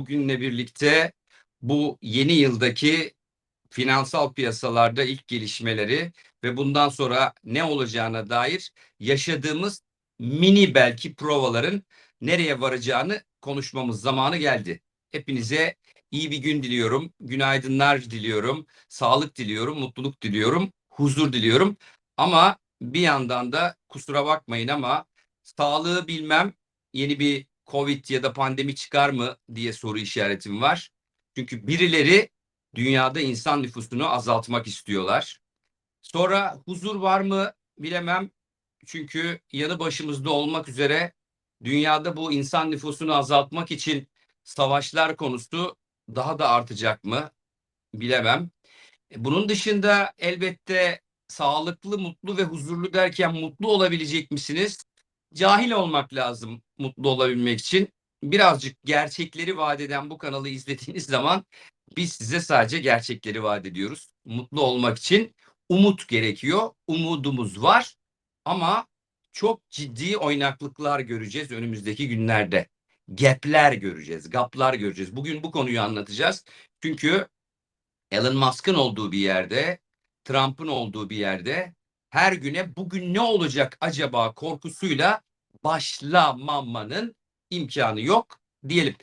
bugünle birlikte bu yeni yıldaki finansal piyasalarda ilk gelişmeleri ve bundan sonra ne olacağına dair yaşadığımız mini belki provaların nereye varacağını konuşmamız zamanı geldi. Hepinize iyi bir gün diliyorum, günaydınlar diliyorum, sağlık diliyorum, mutluluk diliyorum, huzur diliyorum. Ama bir yandan da kusura bakmayın ama sağlığı bilmem yeni bir Covid ya da pandemi çıkar mı diye soru işaretim var. Çünkü birileri dünyada insan nüfusunu azaltmak istiyorlar. Sonra huzur var mı bilemem. Çünkü yanı başımızda olmak üzere dünyada bu insan nüfusunu azaltmak için savaşlar konusu daha da artacak mı bilemem. E, Bunun dışında elbette sağlıklı, mutlu ve huzurlu derken mutlu olabilecek misiniz? Cahil olmak lazım mutlu olabilmek için. Birazcık gerçekleri vaat eden bu kanalı izlediğiniz zaman biz size sadece gerçekleri vaat ediyoruz. Mutlu olmak için umut gerekiyor. Umudumuz var ama çok ciddi oynaklıklar göreceğiz önümüzdeki günlerde. Gapler göreceğiz, gaplar göreceğiz. Bugün bu konuyu anlatacağız. Çünkü Elon Musk'ın olduğu bir yerde, Trump'ın olduğu bir yerde her güne bugün ne olacak acaba korkusuyla başlamamanın imkanı yok diyelim.